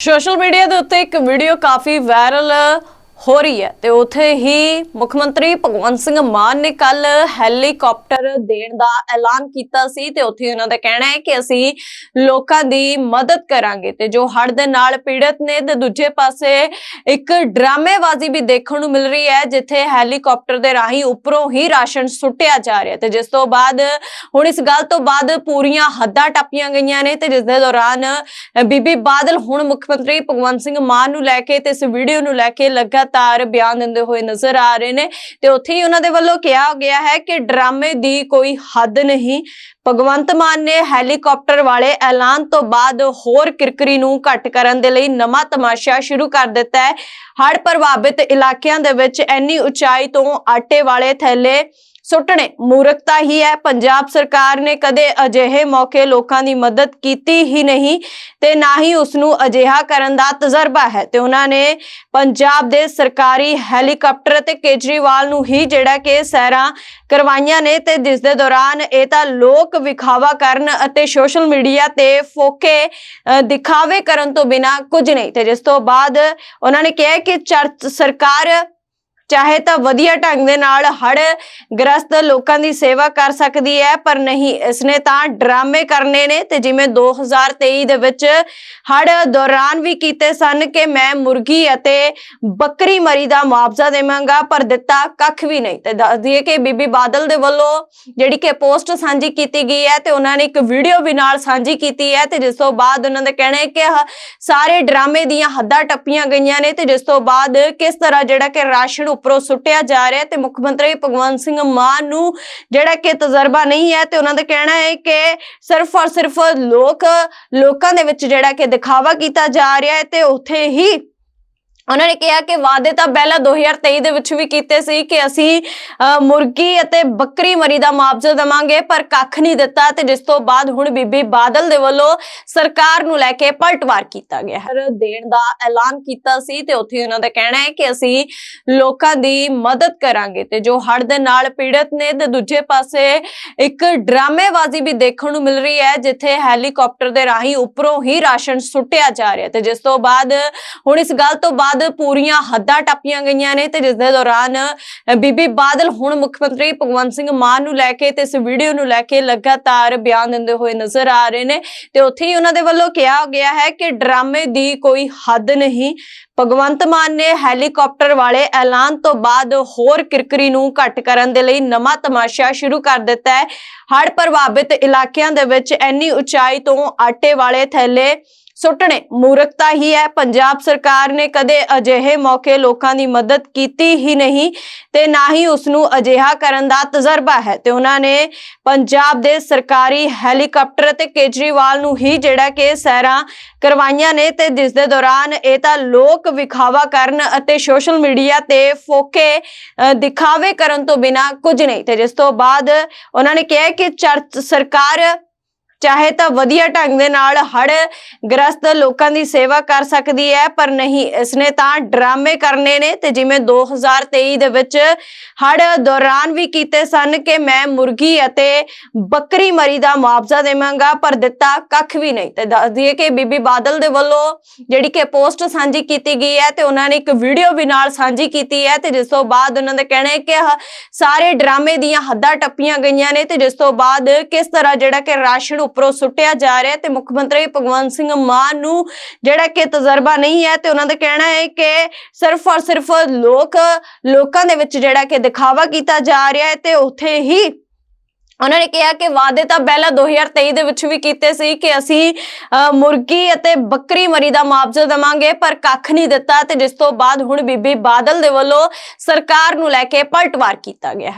Social media ਦੇ ਉੱਤੇ ਇੱਕ ਵੀਡੀਓ ਕਾਫੀ ਵਾਇਰਲ ਹੋ ਰਹੀ ਹੈ ਤੇ ਉੱਥੇ ਹੀ ਮੁੱਖ ਮੰਤਰੀ ਭਗਵੰਤ ਸਿੰਘ ਮਾਨ ਨੇ ਕੱਲ ਹੈਲੀਕਾਪਟਰ ਦੇਣ ਦਾ ਐਲਾਨ ਕੀਤਾ ਸੀ ਤੇ ਉੱਥੇ ਉਹਨਾਂ ਦਾ ਕਹਿਣਾ ਹੈ ਕਿ ਅਸੀਂ ਲੋਕਾਂ ਦੀ ਮਦਦ ਕਰਾਂਗੇ ਤੇ ਜੋ ਹੜ੍ਹ ਦੇ ਨਾਲ ਪੀੜਤ ਨੇ ਤੇ ਦੂਜੇ ਪਾਸੇ ਇੱਕ ਡਰਾਮੇਬਾਜ਼ੀ ਵੀ ਦੇਖਣ ਨੂੰ ਮਿਲ ਰਹੀ ਹੈ, ਜਿੱਥੇ ਹੈਲੀਕਾਪਟਰ ਦੇ ਰਾਹੀਂ ਉੱਪਰੋਂ ਹੀ ਰਾਸ਼ਨ ਸੁੱਟਿਆ ਜਾ ਰਿਹਾ ਤੇ ਜਿਸ ਤੋਂ ਬਾਅਦ, ਹੁਣ ਇਸ ਗੱਲ ਤੋਂ ਬਾਅਦ ਪੂਰੀਆਂ ਹੱਦਾਂ ਟੱਪੀਆਂ ਗਈਆਂ ਨੇ ਤੇ ਜਿਸ ਦੇ ਦੌਰਾਨ ਬੀਬੀ ਬਾਦਲ ਹੁਣ ਮੁੱਖ ਮੰਤਰੀ ਭਗਵੰਤ ਸਿੰਘ ਮਾਨ ਨੂੰ ਲੈ ਕੇ ਤੇ ਇਸ ਵੀਡੀਓ ਨੂੰ ਲੈ ਕੇ ਲਗਾਤਾਰ ਬਿਆਨ ਦਿੰਦੇ ਹੋਏ ਨਜ਼ਰ ਆ ਰਹੇ ਨੇ ਤੇ ਉੱਥੇ ਹੀ ਉਹਨਾਂ ਦੇ ਵੱਲੋਂ ਕਿਹਾ ਗਿਆ ਹੈ ਕਿ ਡਰਾਮੇ ਦੀ ਕੋਈ ਹੱਦ ਨਹੀਂ। ਭਗਵੰਤ ਮਾਨ ਨੇ ਹੈਲੀਕਾਪਟਰ ਵਾਲੇ ਐਲਾਨ ਤੋਂ ਬਾਅਦ ਹੋਰ ਕਿਰਕਰੀ ਨੂੰ ਘੱਟ ਕਰਨ ਦੇ ਲਈ ਨਵਾਂ ਤਮਾਸ਼ਾ ਸ਼ੁਰੂ ਕਰ ਦਿੱਤਾ ਹੈ। ਹੜ ਪ੍ਰਭਾਵਿਤ ਇਲਾਕਿਆਂ ਦੇ ਵਿੱਚ ਇੰਨੀ ਉਚਾਈ ਤੋਂ ਆਟੇ ਵਾਲੇ ਥੈਲੇ ਸੁੱਟਣੇ। ਮੂਰਖਤਾ ਹੀ ਹੈ। ਪੰਜਾਬ ਸਰਕਾਰ ਨੇ ਕਦੇ ਅਜਿਹੇ ਮੌਕੇ ਲੋਕਾਂ ਦੀ ਮਦਦ ਕੀਤੀ ਹੀ ਨਹੀਂ ਤੇ ਨਾ ਹੀ ਉਸ ਨੂੰ ਅਜਿਹਾ ਕਰਨ ਦਾ ਤਜਰਬਾ ਹੈ। ਤੇ ਉਹਨਾਂ ਨੇ ਪੰਜਾਬ ਦੇ ਸਰਕਾਰੀ ਹੈਲੀਕਾਪਟਰ ਤੇ ਕੇਜਰੀਵਾਲ ਨੂੰ ਹੀ ਜਿਹੜਾ ਕਿ ਸੈਰਾਂ ਕਰਵਾਈਆਂ ਨੇ ਤੇ ਜਿਸ ਦੇ ਦੌਰਾਨ ਇਹ ਤਾਂ ਲੋਕ ਵਿਖਾਵਾ ਕਰਨ ਅਤੇ ਸੋਸ਼ਲ ਮੀਡੀਆ ਤੇ ਫੋਕੇ ਦਿਖਾਵੇ ਕਰਨ ਤੋਂ ਬਿਨਾ ਕੁਝ ਨਹੀਂ। ਤੇ ਜਿਸ ਤੋਂ ਬਾਅਦ ਉਹਨਾਂ ਨੇ ਕਿਹਾ ਕਿ ਚਰਚ ਸਰਕਾਰ ਚਾਹੇ ਤਾਂ ਵਧੀਆ ਢੰਗ ਦੇ ਨਾਲ ਹੜ ਗ੍ਰਸਤ ਲੋਕਾਂ ਦੀ ਸੇਵਾ ਕਰ ਸਕਦੀ ਹੈ, ਪਰ ਨਹੀਂ, ਇਸਨੇ ਤਾਂ ਡਰਾਮੇ ਕਰਨੇ ਨੇ ਤੇ ਜਿਵੇਂ 2023 ਦੇ ਵਿੱਚ ਹੜ ਦੌਰਾਨ ਵੀ ਕੀਤੇ ਸਨ ਕਿ ਮੈਂ ਮੁਰਗੀ ਅਤੇ ਬੱਕਰੀ ਮਰੀ ਦਾ ਮੁਆਵਜ਼ਾ ਦੇਵਾਂਗਾ, ਪਰ ਦਿੱਤਾ ਕੱਖ ਵੀ ਨਹੀਂ। ਤੇ ਦੱਸ ਦਈਏ ਕਿ ਬੀਬੀ ਬਾਦਲ ਦੇ ਵੱਲੋਂ ਜਿਹੜੀ ਕਿ ਪੋਸਟ ਸਾਂਝੀ ਕੀਤੀ ਗਈ ਹੈ ਤੇ ਉਹਨਾਂ ਨੇ ਇੱਕ ਵੀਡੀਓ ਵੀ ਨਾਲ ਸਾਂਝੀ ਕੀਤੀ ਹੈ ਤੇ ਜਿਸ ਤੋਂ ਬਾਅਦ ਉਹਨਾਂ ਦਾ ਕਹਿਣਾ ਹੈ ਕਿ ਸਾਰੇ ਡਰਾਮੇ ਦੀਆਂ ਹੱਦਾਂ ਟੱਪੀਆਂ ਗਈਆਂ ਨੇ ਤੇ ਜਿਸ ਤੋਂ ਬਾਅਦ ਕਿਸ ਤਰ੍ਹਾਂ ਜਿਹੜਾ ਕਿ ਰਾਸ਼ਨ ਉੱਪਰੋਂ ਸੁੱਟਿਆ ਜਾ ਰਿਹਾ ਤੇ ਮੁੱਖ ਮੰਤਰੀ ਭਗਵੰਤ ਸਿੰਘ ਮਾਨ ਨੂੰ ਜਿਹੜਾ ਕਿ ਤਜਰਬਾ ਨਹੀਂ ਹੈ ਤੇ ਉਹਨਾਂ ਦਾ ਕਹਿਣਾ ਹੈ ਕਿ ਸਿਰਫ ਔਰ ਸਿਰਫ ਲੋਕ, ਲੋਕਾਂ ਦੇ ਵਿੱਚ ਜਿਹੜਾ ਕਿ ਦਿਖਾਵਾ ਕੀਤਾ ਜਾ ਰਿਹਾ ਹੈ ਤੇ ਉੱਥੇ ਹੀ ਉਹਨਾਂ ਨੇ ਕਿਹਾ ਕਿ ਵਾਅਦੇ ਤਾਂ ਪਹਿਲਾਂ 2023 ਦੇ ਵਿੱਚ ਵੀ ਕੀਤੇ ਸੀ ਕਿ ਅਸੀਂ ਮੁਰਗੀ ਅਤੇ ਬੱਕਰੀ ਮਰੀ ਦਾ ਮੁਆਵਜ਼ਾ ਦੇਵਾਂਗੇ, ਪਰ ਕੱਖ ਨਹੀਂ ਦਿੱਤਾ ਤੇ ਜਿਸ ਤੋਂ ਬਾਅਦ ਹੁਣ ਬੀਬੀ ਬਾਦਲ ਦੇ ਵੱਲੋਂ ਸਰਕਾਰ ਨੂੰ ਲੈ ਕੇ ਪਲਟਵਾਰ ਕੀਤਾ ਗਿਆ ਹੈ। ਦੇਣ ਦਾ ਐਲਾਨ ਕੀਤਾ ਸੀ ਤੇ ਉੱਥੇ ਉਹਨਾਂ ਦਾ ਕਹਿਣਾ ਹੈ ਕਿ ਅਸੀਂ ਲੋਕਾਂ ਦੀ ਮਦਦ ਕਰਾਂਗੇ ਤੇ ਜੋ ਹੜ੍ਹ ਦੇ ਨਾਲ ਪੀੜਤ ਨੇ ਤੇ ਦੂਜੇ ਪਾਸੇ ਇੱਕ ਡਰਾਮੇਬਾਜ਼ੀ ਵੀ ਦੇਖਣ ਨੂੰ ਮਿਲ ਰਹੀ ਹੈ, ਜਿੱਥੇ ਹੈਲੀਕਾਪਟਰ ਦੇ ਰਾਹੀਂ ਉੱਪਰੋਂ ਹੀ ਰਾਸ਼ਨ ਸੁੱਟਿਆ ਜਾ ਰਿਹਾ ਤੇ ਜਿਸ ਤੋਂ ਬਾਅਦ ਹੁਣ ਇਸ ਗੱਲ ਤੋਂ ਬਾਅਦ ਪੂਰੀਆਂ ਹੱਦਾਂ ਟੱਪੀਆਂ ਗਈਆਂ ਨੇ ਤੇ ਜਿਸ ਦੇ ਦੌਰਾਨ ਬੀਬੀ ਬਾਦਲ ਹੁਣ ਮੁੱਖ ਮੰਤਰੀ ਭਗਵੰਤ ਸਿੰਘ ਮਾਨ ਨੂੰ ਲੈ ਕੇ ਤੇ ਇਸ ਵੀਡੀਓ ਨੂੰ ਲੈ ਕੇ ਲਗਾਤਾਰ ਬਿਆਨ ਦਿੰਦੇ ਹੋਏ ਨਜ਼ਰ ਆ ਰਹੇ ਨੇ। ਤੇ ਉੱਥੇ ਹੀ ਉਹਨਾਂ ਦੇ ਵੱਲੋਂ ਕਿਹਾ ਗਿਆ ਹੈ ਕਿ ਡਰਾਮੇ ਦੀ ਕੋਈ ਹੱਦ ਨਹੀਂ। ਭਗਵੰਤ ਮਾਨ ਨੇ ਹੈਲੀਕਾਪਟਰ ਵਾਲੇ ਐਲਾਨ ਤੋਂ ਬਾਅਦ ਹੋਰ ਕਿਰਕਰੀ ਨੂੰ ਘੱਟ ਕਰਨ ਦੇ ਲਈ ਨਵਾਂ ਤਮਾਸ਼ਾ ਸ਼ੁਰੂ ਕਰ ਦਿੱਤਾ ਹੈ। ਹੜ੍ਹ ਪ੍ਰਭਾਵਿਤ ਇਲਾਕਿਆਂ ਦੇ ਵਿੱਚ ਇੰਨੀ ਉਚਾਈ ਤੋਂ ਆਟੇ ਵਾਲੇ ਥੈਲੇ ਸੁੱਟਣੇ। ਮੂਰਖਤਾ ਹੀ ਹੈ। ਪੰਜਾਬ ਸਰਕਾਰ ਨੇ ਕਦੇ ਅਜਿਹੇ ਮੌਕੇ ਲੋਕਾਂ ਦੀ ਮਦਦ ਕੀਤੀ ਹੀ ਨਹੀਂ ਤੇ ਨਾ ਹੀ ਉਸ ਨੂੰ ਅਜਿਹਾ ਕਰਨ ਦਾ ਤਜਰਬਾ ਹੈ। ਤੇ ਉਹਨਾਂ ਨੇ ਪੰਜਾਬ ਦੇ ਸਰਕਾਰੀ ਹੈਲੀਕਾਪਟਰ ਤੇ ਕੇਜਰੀਵਾਲ ਨੂੰ ਹੀ ਜਿਹੜਾ ਕਿ ਸੈਰਾਂ ਕਰਵਾਈਆਂ ਨੇ ਤੇ ਜਿਸ ਦੇ ਦੌਰਾਨ ਇਹ ਤਾਂ ਲੋਕ ਵਿਖਾਵਾ ਕਰਨ ਅਤੇ ਸੋਸ਼ਲ ਮੀਡੀਆ ਤੇ ਫੋਕੇ ਦਿਖਾਵੇ ਕਰਨ ਤੋਂ ਬਿਨਾ ਕੁਝ ਨਹੀਂ। ਤੇ ਜਿਸ ਤੋਂ ਬਾਅਦ ਉਹਨਾਂ ਨੇ ਕਿਹਾ ਕਿ ਚਰਚ ਸਰਕਾਰ ਚਾਹੇ ਤਾਂ ਵਧੀਆ ਢੰਗ ਦੇ ਨਾਲ ਹੜ ਗ੍ਰਸਤ ਲੋਕਾਂ ਦੀ ਸੇਵਾ ਕਰ ਸਕਦੀ ਹੈ, ਪਰ ਨਹੀਂ, ਇਸਨੇ ਤਾਂ ਡਰਾਮੇ ਕਰਨੇ ਨੇ ਤੇ ਜਿਵੇਂ 2023 ਦੇ ਵਿੱਚ ਹੜ ਦੌਰਾਨ ਵੀ ਕੀਤੇ ਸਨ ਕਿ ਮੈਂ ਮੁਰਗੀ ਅਤੇ ਬੱਕਰੀ ਮਰੀ ਦਾ ਮੁਆਵਜ਼ਾ ਦੇਵਾਂਗਾ, ਪਰ ਦਿੱਤਾ ਕੱਖ ਵੀ ਨਹੀਂ। ਤੇ ਦੱਸ ਦਈਏ ਕਿ ਬੀਬੀ ਬਾਦਲ ਦੇ ਵੱਲੋਂ ਜਿਹੜੀ ਕਿ ਪੋਸਟ ਸਾਂਝੀ ਕੀਤੀ ਗਈ ਹੈ ਤੇ ਉਹਨਾਂ ਨੇ ਇੱਕ ਵੀਡੀਓ ਵੀ ਨਾਲ ਸਾਂਝੀ ਕੀਤੀ ਹੈ ਤੇ ਜਿਸ ਤੋਂ ਬਾਅਦ ਉਹਨਾਂ ਦਾ ਕਹਿਣਾ ਹੈ ਕਿ ਸਾਰੇ ਡਰਾਮੇ ਦੀਆਂ ਹੱਦਾਂ ਟੱਪੀਆਂ ਗਈਆਂ ਨੇ ਤੇ ਜਿਸ ਤੋਂ ਬਾਅਦ ਕਿਸ ਤਰ੍ਹਾਂ ਜਿਹੜਾ ਕਿ ਰਾਸ਼ਨ ਉੱਪਰੋਂ ਸੁੱਟਿਆ ਜਾ ਰਿਹਾ ਤੇ ਮੁੱਖ ਮੰਤਰੀ ਭਗਵੰਤ ਸਿੰਘ ਮਾਨ ਨੂੰ ਜਿਹੜਾ ਕਿ ਤਜਰਬਾ ਨਹੀਂ ਹੈ ਤੇ ਉਹਨਾਂ ਦਾ ਕਹਿਣਾ ਹੈ ਕਿ ਸਿਰਫ ਔਰ ਸਿਰਫ ਲੋਕ ਲੋਕਾਂ ਦੇ ਵਿੱਚ ਜਿਹੜਾ ਕਿ ਦਿਖਾਵਾ ਕੀਤਾ ਜਾ ਰਿਹਾ ਹੈ ਤੇ ਉੱਥੇ ਹੀ ਉਹਨਾਂ ਨੇ ਕਿਹਾ ਕਿ ਵਾਅਦੇ ਤਾਂ ਪਹਿਲਾਂ 2023 ਦੇ ਵਿੱਚ ਵੀ ਕੀਤੇ ਸੀ ਕਿ ਅਸੀਂ ਅ, ਮੁਰਗੀ ਅਤੇ ਬੱਕਰੀ ਮਰੀ ਦਾ ਮੁਆਵਜ਼ਾ ਦੇਵਾਂਗੇ ਪਰ ਕੱਖ ਨਹੀਂ ਦਿੱਤਾ ਤੇ ਜਿਸ ਤੋਂ ਬਾਅਦ ਹੁਣ ਬੀਬੀ ਬਾਦਲ ਦੇ ਵੱਲੋਂ ਸਰਕਾਰ ਨੂੰ ਲੈ ਕੇ ਪਲਟਵਾਰ ਕੀਤਾ ਗਿਆ